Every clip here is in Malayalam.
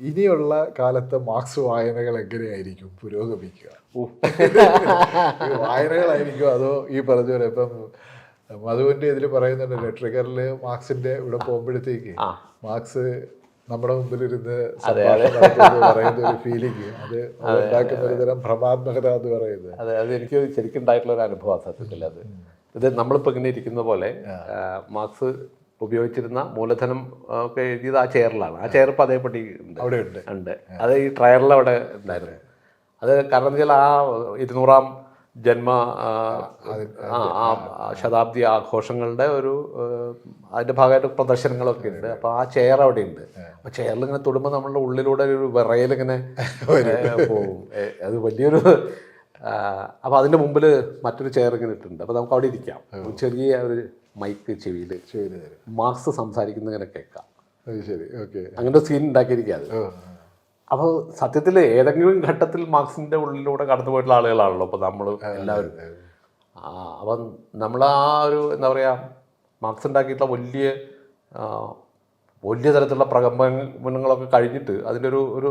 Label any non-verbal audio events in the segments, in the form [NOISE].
ഇനിയുള്ള കാലത്തെ മാർക്സ് വായനകൾ എങ്ങനെയായിരിക്കും പുരോഗമിക്കുക? വായനകളായിരിക്കും അതോ ഈ പറഞ്ഞ പോലെ ഇപ്പം മധുവിന്റെ ഇതിൽ പറയുന്നുണ്ട് ട്രിഗറിൽ മാർക്സിന്റെ ഇവിടെ പോകുമ്പോഴത്തേക്ക് മാർക്സ് നമ്മുടെ മുമ്പിലിരുന്ന് പറയുന്ന ഒരു ഫീലിംഗ് അത് ഉണ്ടാക്കുന്ന ഒരു തരം ഭ്രമാത്മകത എന്ന് പറയുന്നത്. അതെ അത് എനിക്ക് ശരിക്കും ഉണ്ടായിട്ടുള്ള ഒരു അനുഭവം സത്യത്തിൽ അത്. ഇത് നമ്മളിപ്പോൾ ഇങ്ങനെ ഇരിക്കുന്ന പോലെ മാർക്സ് ഉപയോഗിച്ചിരുന്ന മൂലധനം ഒക്കെ എഴുതിയത് ആ ചെയറിലാണ്. ആ ചെയർ ഇപ്പോൾ അതേപടി ഉണ്ട്. അവിടെ ഉണ്ട്. ഉണ്ട് അത് ഈ ട്രയറിൽ അവിടെ ഉണ്ടായിരുന്നു. അത് കാരണം വെച്ചാൽ ആ ഇരുന്നൂറാം ജന്മ ആ, ശതാബ്ദി ആഘോഷങ്ങളുടെ ഒരു അതിന്റെ ഭാഗമായിട്ട് പ്രദർശനങ്ങളൊക്കെ ഉണ്ട്. അപ്പോൾ ആ ചെയർ അവിടെ ഉണ്ട്. അപ്പോൾ ചെയറിൽ ഇങ്ങനെ തൊടുമ്പോൾ നമ്മളുടെ ഉള്ളിലൂടെ ഒരു വിറയിലിങ്ങനെ പോകും [LAUGHS] അത് വലിയൊരു അപ്പോൾ അതിന്റെ മുമ്പിൽ മറ്റൊരു ചെയർ ഇങ്ങനെ ഇട്ടിട്ടുണ്ട്. അപ്പോൾ നമുക്ക് അവിടെ ഇരിക്കാം. ചെറിയ ഒരു മൈക്ക് ചെവിയിൽ മാസ്ക് മാർക്സ് സംസാരിക്കുന്ന ഇങ്ങനെ കേൾക്കാം. ശരി. ഓക്കെ. അങ്ങനെ സീൻ ഉണ്ടാക്കിയിരിക്കുക അത്. അപ്പോൾ സത്യത്തിൽ ഏതെങ്കിലും ഘട്ടത്തിൽ മാർക്സിന്റെ ഉള്ളിലൂടെ കടന്നു പോയിട്ടുള്ള ആളുകളാണല്ലോ അപ്പോൾ നമ്മൾ എല്ലാവരും. അപ്പം നമ്മൾ ആ ഒരു എന്താ പറയുക മാർക്സ് ഉണ്ടാക്കിയിട്ടുള്ള വലിയ വലിയ തരത്തിലുള്ള പ്രകമ്പനങ്ങളൊക്കെ കഴിഞ്ഞിട്ട് അതിന്റെ ഒരു ഒരു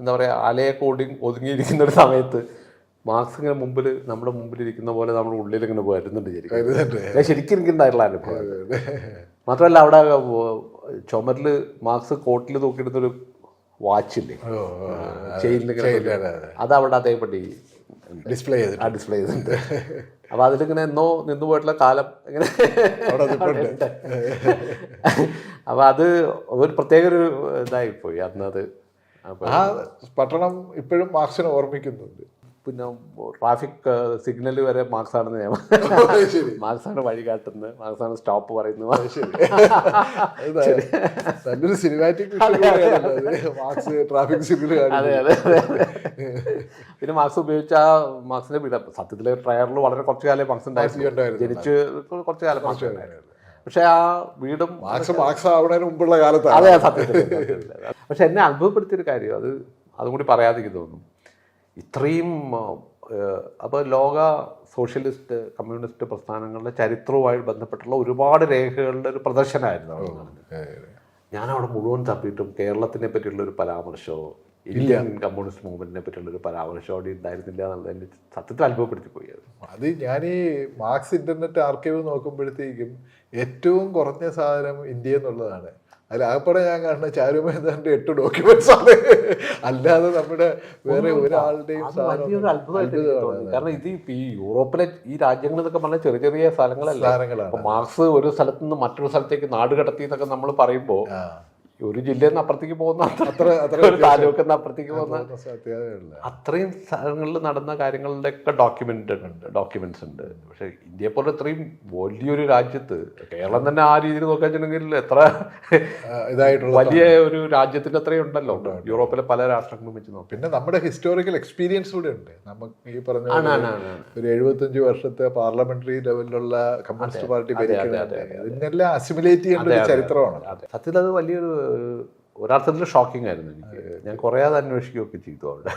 എന്താ പറയുക അലയൊക്കെ ഒടി ഒതുങ്ങിയിരിക്കുന്ന ഒരു സമയത്ത് മാർക്സ് ഇങ്ങനെ മുമ്പിൽ നമ്മുടെ മുമ്പിൽ ഇരിക്കുന്ന പോലെ നമ്മുടെ ഉള്ളിൽ ഇങ്ങനെ വരുന്നുണ്ട് ശരിക്കും. ഞാൻ ശരിക്കും എനിക്കുണ്ടായിട്ടുള്ള അനുഭവം. മാത്രമല്ല അവിടെ ചുമരിൽ മാർക്സ് കോട്ടിൽ തൂക്കിയിടുന്നൊരു വാച്ചില്ലേ? ചെയിനിൽ അത് അവിടെ അതേപടി ഡിസ്പ്ലേ ചെയ്തിട്ട് ആ ഡിസ്പ്ലേ ചെയ്തിട്ടുണ്ട്. അപ്പൊ അതിലിങ്ങനെ എന്നോ നിന്നു പോയിട്ടുള്ള കാലം ഇങ്ങനെ. അപ്പൊ അത് ഒരു പ്രത്യേക ഒരു ഇതായി പോയി അന്നത് ആ പട്ടണം ഇപ്പോഴും മാർക്സിനെ ഓർമ്മിക്കുന്നുണ്ട്. പിന്നെ ട്രാഫിക് സിഗ്നൽ വരെ മാർക്സ് ആണെന്ന് ഞാൻ മാർക്സ് ആണ് വഴി കാട്ടുന്നത്. മാർക്സ് ആണ് സ്റ്റോപ്പ് പറയുന്നത്. നല്ലൊരു സിനിമാറ്റിക് മാർക്സ് ട്രാഫിക് സിഗ്നൽ അതെ അതെ പിന്നെ മാർക്സ് ഉപയോഗിച്ച ആ മാർക്സിന്റെ വീട്. സത്യത്തിൽ ട്രയറിൽ വളരെ കുറച്ചു കാലം മാർക്സ് ഉണ്ടായിരുന്നു. ജനിച്ച് കുറച്ചു കാലം മാർക്സ് ഉണ്ടായിരുന്നു. പക്ഷെ ആ വീടും മാർക്സ് മാർക്സ് ആവുന്നതിന് മുമ്പുള്ള കാലത്താണ്. അതെ സത്യത്തിൽ. പക്ഷെ എന്നെ അത്ഭുതപ്പെടുത്തിയൊരു കാര്യം അത് അതും കൂടി പറയാതിരിക്കുന്നു തോന്നും ഇത്രയും അപ്പോൾ ലോക സോഷ്യലിസ്റ്റ് കമ്മ്യൂണിസ്റ്റ് പ്രസ്ഥാനങ്ങളുടെ ചരിത്രവുമായി ബന്ധപ്പെട്ടുള്ള ഒരുപാട് രേഖകളുടെ ഒരു പ്രദർശനമായിരുന്നു അവിടെ നടന്നത്. അവിടെ മുഴുവൻ തപ്പിയിട്ടും കേരളത്തിനെ പറ്റിയുള്ള ഒരു പരാമർശമോ ഇന്ത്യൻ കമ്മ്യൂണിസ്റ്റ് മൂവ്മെന്റിനെ പറ്റിയുള്ള ഒരു പരാമർശം അവിടെ ഉണ്ടായിരുന്നില്ല എന്നുള്ളത് എന്നെ സത്യത്തിൽ അത്ഭുതപ്പെടുത്തി പോയത് അത് ഞാൻ ഈ മാർക്സ് ഇന്റർനെറ്റ് ആർക്കൈവ് നോക്കുമ്പോഴത്തേക്കും ഏറ്റവും കുറഞ്ഞ സാധനം ഇന്ത്യ എന്നുള്ളതാണ്. അതിൽ ആകപ്പാടെ ഞാൻ കാണുന്ന ചാരുമേന്ദ്രന്റെ എട്ട് ഡോക്യുമെന്റ്സ് ആണ്. അല്ലാതെ നമ്മുടെ വേറെ ഒരാളുടെയും കാരണം ഇത് ഈ യൂറോപ്പിലെ ഈ രാജ്യങ്ങൾ എന്നൊക്കെ പറഞ്ഞാൽ ചെറിയ ചെറിയ സ്ഥലങ്ങളല്ല? മാർക്സ് ഒരു സ്ഥലത്ത് നിന്ന് മറ്റൊരു സ്ഥലത്തേക്ക് നാട് കടത്തി എന്നൊക്കെ നമ്മൾ പറയുമ്പോൾ. ഒരു ജില്ലയിൽ നിന്ന് അപ്പുറത്തേക്ക് പോകുന്ന അത്ര അത്ര ഒരു താലൂക്കിൽ നിന്ന് അപ്പുറത്തേക്ക് പോകുന്ന അത്രയും സ്ഥലങ്ങളിൽ നടന്ന കാര്യങ്ങളുടെ ഒക്കെ ഡോക്യുമെന്റ് ഉണ്ട് ഡോക്യുമെന്റ്സ് ഉണ്ട്. പക്ഷെ ഇന്ത്യയെ പോലെ ഇത്രയും വലിയൊരു രാജ്യത്ത് കേരളം തന്നെ ആ രീതിയിൽ നോക്കാൻ വെച്ചിട്ടുണ്ടെങ്കിൽ എത്ര ഇതായിട്ടുള്ള വലിയ ഒരു രാജ്യത്തിന്റെ അത്രയും ഉണ്ടല്ലോ. യൂറോപ്പിലെ പല രാഷ്ട്രങ്ങളും വെച്ച് നോക്കും. പിന്നെ നമ്മുടെ ഹിസ്റ്റോറിക്കൽ എക്സ്പീരിയൻസ് കൂടെ ഉണ്ട്. നമുക്ക് ഈ പറഞ്ഞ. ഒരു എഴുപത്തഞ്ച് വർഷത്തെ പാർലമെന്ററി ലെവലിലുള്ള കമ്മ്യൂണിസ്റ്റ് പാർട്ടി ഇതിനെല്ലാം അസിമുലേറ്റ് ചെയ്യേണ്ട ഒരു ചരിത്രമാണ്. സത്യത് സത്യത്തിൽ അത് വലിയൊരു ഒരർത്ഥത്തിൽ ഷോക്കിംഗ് ആയിരുന്നു എനിക്ക്. ഞാൻ കുറേ അത് അന്വേഷിക്കുകയൊക്കെ ചെയ്തു അവിടെ.